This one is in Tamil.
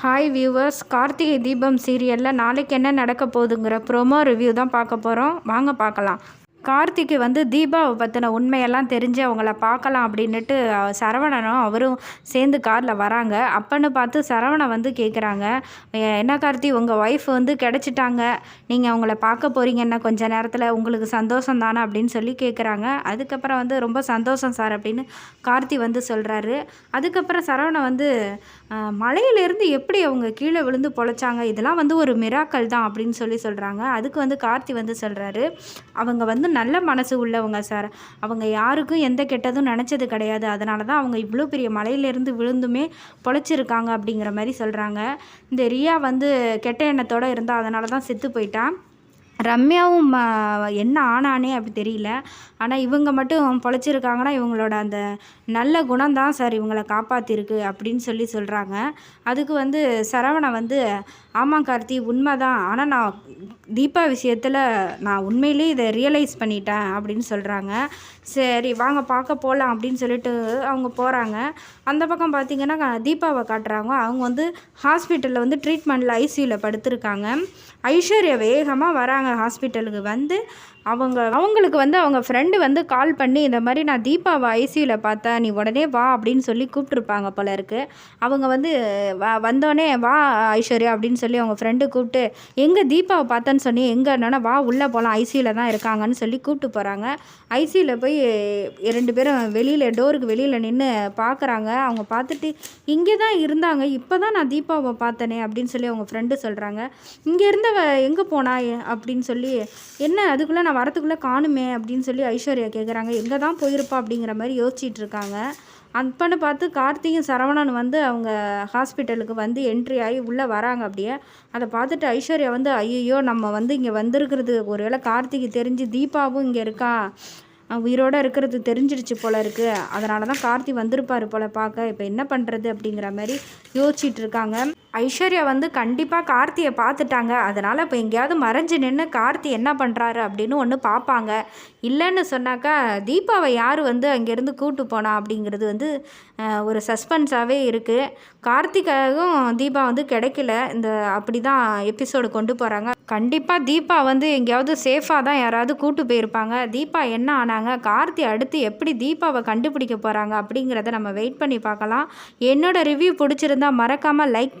ஹாய் வியூவர்ஸ் கார்த்திகை தீபம் சீரியலில் நாளைக்கு என்ன நடக்க போகுதுங்கிற ப்ரோமோ ரிவ்யூ தான் பார்க்க போகிறோம் வாங்க பார்க்கலாம். கார்த்திக்கு வந்து தீபாவை பற்றின உண்மையெல்லாம் தெரிஞ்சு அவங்கள பார்க்கலாம் அப்படின்னுட்டு சரவணனும் அவரும் சேர்ந்து காரில் வராங்க. அப்பன்னு பார்த்து சரவணன் வந்து கேட்குறாங்க என்ன கார்த்தி உங்கள் ஒய்ஃப் வந்து கிடச்சிட்டாங்க. நீங்கள் அவங்கள பார்க்க போகிறீங்கன்னா கொஞ்ச நேரத்தில் உங்களுக்கு சந்தோஷம் தானே? அப்படின்னு சொல்லி கேட்குறாங்க அதுக்கப்புறம் வந்து ரொம்ப சந்தோஷம் சார் அப்படின்னு கார்த்தி வந்து சொல்கிறாரு அதுக்கப்புறம் சரவணன் வந்து மலையிலேருந்து எப்படி அவங்க கீழே விழுந்து பொழைச்சாங்க? இதெல்லாம் வந்து ஒரு மிராக்கல் தான். அப்படின்னு சொல்லி சொல்கிறாங்க அதுக்கு வந்து கார்த்தி வந்து சொல்கிறாரு அவங்க வந்து நல்ல மனசு உள்ளவங்க சார். அவங்க யாருக்கும் எந்த கெட்டதும் நினச்சது கிடையாது. அதனால தான் அவங்க இவ்வளோ பெரிய மலையிலேருந்து விழுந்துமே பொழைச்சிருக்காங்க அப்படிங்கிற மாதிரி சொல்கிறாங்க இந்த ரியா வந்து கெட்ட எண்ணத்தோடு இருந்தால் அதனால தான் செத்து போயிட்டான். ரம்யாவும் ம, என்ன ஆனானே அப்படி தெரியல. ஆனால் இவங்க மட்டும் பொழைச்சிருக்காங்கன்னா இவங்களோட அந்த நல்ல குணம் தான் சார் இவங்களை காப்பாற்றிருக்கு அப்படின்னு சொல்லி சொல்கிறாங்க அதுக்கு வந்து சரவணன் வந்து ஆமாம் கார்த்தி உண்மைதான். ஆனால் நான் தீபா விஷயத்தில் நான் உண்மையிலேயே இதை ரியலைஸ் பண்ணிட்டேன் அப்படின்னு சொல்கிறாங்க சரி வாங்க பார்க்க போகலாம் அப்படின்னு சொல்லிட்டு அவங்க போகிறாங்க அந்த பக்கம் பார்த்திங்கன்னா தீபாவை காட்டுறாங்க. அவங்க வந்து ஹாஸ்பிட்டலில் வந்து ட்ரீட்மெண்ட்டில் ஐசியூவில் படுத்திருக்காங்க. ஐஸ்வர்யா வேகமாக வராங்க ஹாஸ்பிட்டலுக்கு வந்து. அவங்க அவங்களுக்கு வந்து அவங்க ஃப்ரெண்டு வந்து கால் பண்ணி இந்த மாதிரி நான் தீபாவை ஐசியூவில் பார்த்தேன் நீ உடனே வா அப்படின்னு சொல்லி கூப்பிட்ருப்பாங்க போல இருக்கு. அவங்க வந்து வ வந்தோடனே வா ஐஸ்வர்யா அப்படின்னு சொல்லி அவங்க ஃப்ரெண்டு கூப்பிட்டு எங்கே தீபாவை பார்த்தேன்னு சொன்னி எங்கே என்னன்னா வா உள்ளே போகலாம் ஐசியூவில் தான் இருக்காங்கன்னு சொல்லி கூப்பிட்டு போகிறாங்க ஐசியூவில் போய் ரெண்டு பேரும் வெளியில் டோருக்கு வெளியில் நின்று பார்க்குறாங்க அவங்க பார்த்துட்டு இங்கே தான் இருந்தாங்க இப்போ தான் நான் தீபாவை பார்த்தேனே அப்படின்னு சொல்லி அவங்க ஃப்ரெண்டு சொல்கிறாங்க இங்கே இருந்தவ எங்கே போனா அப்படின்னு சொல்லி என்ன அதுக்குள்ளே நான் வரத்துக்குள்ளே காணுமே அப்படின்னு சொல்லி ஐஸ்வர்யா கேட்குறாங்க எங்கே தான் போயிருப்பா அப்படிங்கிற மாதிரி யோசிச்சுட்டு இருக்காங்க. அப்பன்னு பார்த்து கார்த்தியும் சரவணன் வந்து அவங்க ஹாஸ்பிட்டலுக்கு வந்து என்ட்ரி ஆகி உள்ளே வராங்க அப்படியே. அதை பார்த்துட்டு ஐஸ்வர்யா வந்து ஐயோ நம்ம வந்து இங்கே வந்திருக்கிறது. ஒருவேளை கார்த்திக்கு தெரிஞ்சு தீபாவும் இங்கே இருக்கா? உயிரோடு உயிரோட இருக்கிறது தெரிஞ்சிடுச்சு போல இருக்குது அதனால தான் கார்த்தி வந்திருப்பாரு போல பார்க்க. இப்போ என்ன பண்ணுறது அப்படிங்கிற மாதிரி யோசிச்சிட்டு இருக்காங்க. ஐஸ்வர்யா வந்து கண்டிப்பாக கார்த்தியை பார்த்துட்டாங்க. அதனால் இப்போ எங்கேயாவது மறைஞ்சு நின்று கார்த்தி என்ன பண்ணுறாரு அப்படின்னு ஒன்று பார்ப்பாங்க. இல்லைன்னு சொன்னாக்கா தீபாவை யார் வந்து அங்கேருந்து கூட்டு போனா அப்படிங்கிறது வந்து ஒரு சஸ்பென்ஸாகவே இருக்குது கார்த்திக்காகவும் தீபா வந்து கிடைக்கல. இந்த அப்படி தான் எபிசோடு கொண்டு போகிறாங்க கண்டிப்பாக தீபா வந்து எங்கேயாவது சேஃபாக தான் யாராவது கூட்டு போயிருப்பாங்க. தீபா என்ன ஆனாங்க? கார்த்தி அடுத்து எப்படி தீபாவை கண்டுபிடிக்க போகிறாங்க அப்படிங்கிறத நம்ம வெயிட் பண்ணி பார்க்கலாம். என்னோட ரிவ்யூ பிடிச்சிருந்தா மறக்காமல் லைக்